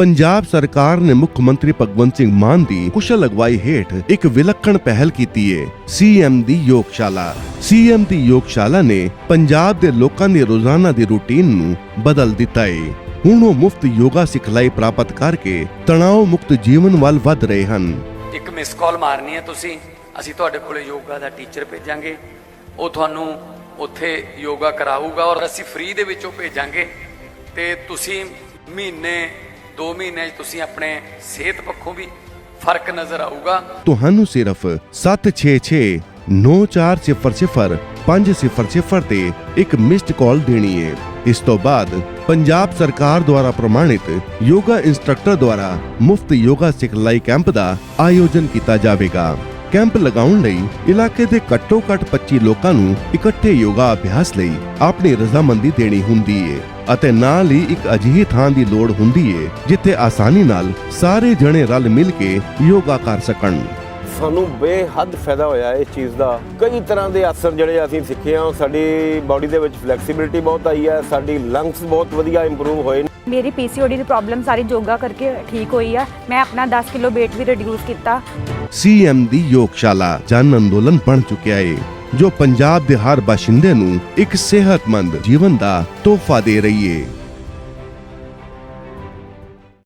ਪੰਜਾਬ ਸਰਕਾਰ ਨੇ ਮੁੱਖ ਮੰਤਰੀ ਭਗਵੰਤ ਸਿੰਘ ਮਾਨ ਦੀ ਕੁਸ਼ਲ ਅਗਵਾਈ ਹੇਠ ਇੱਕ ਵਿਲੱਖਣ ਪਹਿਲ ਕੀਤੀ ਹੈ ਸੀਐਮ ਦੀ ਯੋਗਸ਼ਾਲਾ। ਸੀਐਮ ਦੀ ਯੋਗਸ਼ਾਲਾ ਨੇ ਪੰਜਾਬ ਦੇ ਲੋਕਾਂ ਦੀ ਰੋਜ਼ਾਨਾ ਦੀ ਰੁਟੀਨ ਨੂੰ ਬਦਲ ਦਿੱਤਾ ਹੈ ਹੁਣ ਉਹ ਮੁਫਤ ਯੋਗਾ ਸਿਖਲਾਈ ਪ੍ਰਾਪਤ ਕਰਕੇ ਤਣਾਅ ਮੁਕਤ ਜੀਵਨ ਵੱਲ ਵੱਧ ਰਹੇ ਹਨ। ਇੱਕ ਮਿਸ ਕਾਲ ਮਾਰਨੀ ਹੈ ਤੁਸੀਂ। ਅਸੀਂ ਤੁਹਾਡੇ ਕੋਲੇ ਯੋਗਾ ਦਾ ਟੀਚਰ ਭੇਜਾਂਗੇ। ਉਹ ਤੁਹਾਨੂੰ ਉੱਥੇ ਯੋਗਾ ਕਰਾਊਗਾ ਔਰ ਅਸੀਂ ਫ੍ਰੀ ਦੇ ਵਿੱਚ ਉਹ ਭੇਜਾਂਗੇ। ਤੇ ਤੁਸੀਂ ਮਹੀਨੇ 2 ਮਹੀਨੇ 'ਚ ਤੁਸੀਂ ਆਪਣੇ ਸਿਹਤ ਪੱਖੋਂ ਵੀ ਫ਼ਰਕ ਨਜ਼ਰ ਆਊਗਾ। ਤੁਹਾਨੂੰ ਸਿਰਫ 766 9400 500 ਤੇ ਇੱਕ ਮਿਸਡ ਕਾਲ ਦੇਣੀ ਹੈ ਇਸ ਤੋਂ ਬਾਅਦ ਪੰਜਾਬ ਸਰਕਾਰ ਦੁਆਰਾ ਪ੍ਰਮਾਣਿਤ ਯੋਗਾ ਇੰਸਟ੍ਰਕਟਰ ਦੁਆਰਾ ਮੁਫਤ ਯੋਗਾ ਸਿਖਲਾਈ ਕੈਂਪ ਦਾ ਆਯੋਜਨ ਕੀਤਾ ਜਾਵੇਗਾ। ਕੈਂਪ ਲਗਾਉਣ ਲਈ ਇਲਾਕੇ ਦੇ ਘੱਟੋ-ਘੱਟ 25 ਲੋਕਾਂ ਨੂੰ ਇਕੱਠੇ ਯੋਗਾ ਅਭਿਆਸ ਲਈ ਆਪਣੀ ਰਜ਼ਾਮੰਦੀ ਦੇਣੀ ਹੁੰਦੀ ਹੈ ਅਤੇ ਨਾਲ ਹੀ ਇੱਕ ਅਜਿਹੀ ਥਾਂ ਦੀ ਲੋੜ ਹੁੰਦੀ ਹੈ ਜਿੱਥੇ ਆਸਾਨੀ ਨਾਲ ਸਾਰੇ ਜਣੇ ਰਲ ਮਿਲ ਕੇ ਯੋਗਾ ਕਰ ਸਕਣ। ਸਾਨੂੰ ਬੇਹੱਦ ਫਾਇਦਾ ਹੋਇਆ ਇਸ ਚੀਜ਼ ਦਾ। ਕਈ ਤਰ੍ਹਾਂ ਦੇ ਆਸਨ ਜਿਹੜੇ ਅਸੀਂ ਸਿੱਖੇ ਆ ਸਾਡੀ ਬਾਡੀ ਦੇ ਵਿੱਚ ਫਲੈਕਸੀਬਿਲਿਟੀ ਬਹੁਤ ਆਈ ਹੈ ਸਾਡੀ ਲੰਗਸ ਬਹੁਤ ਵਧੀਆ ਇੰਪਰੂਵ ਹੋਏ ਨੇ। ਮੇਰੀ ਪੀਸੀਓਡੀ ਦੀ ਪ੍ਰੋਬਲਮ ਸਾਰੀ ਯੋਗਾ ਕਰਕੇ ਠੀਕ ਹੋਈ ਆ। ਮੈਂ ਆਪਣਾ 10 ਕਿਲੋ weight ਵੀ ਰਿਡਿਊਸ ਕੀਤਾ। ਸੀਐਮ ਦੀ ਯੋਗਸ਼ਾਲਾ ਜਨ ਅੰਦੋਲਨ ਬਣ ਚੁੱਕਿਆ ਹੈ ਜੋ ਪੰਜਾਬ ਦੇ ਹਰ ਬਾਸ਼ਿੰਦੇ ਨੂੰ ਇੱਕ ਸਿਹਤਮੰਦ ਜੀਵਨ ਦਾ ਤੋਹਫਾ ਦੇ ਰਹੀ ਹੈ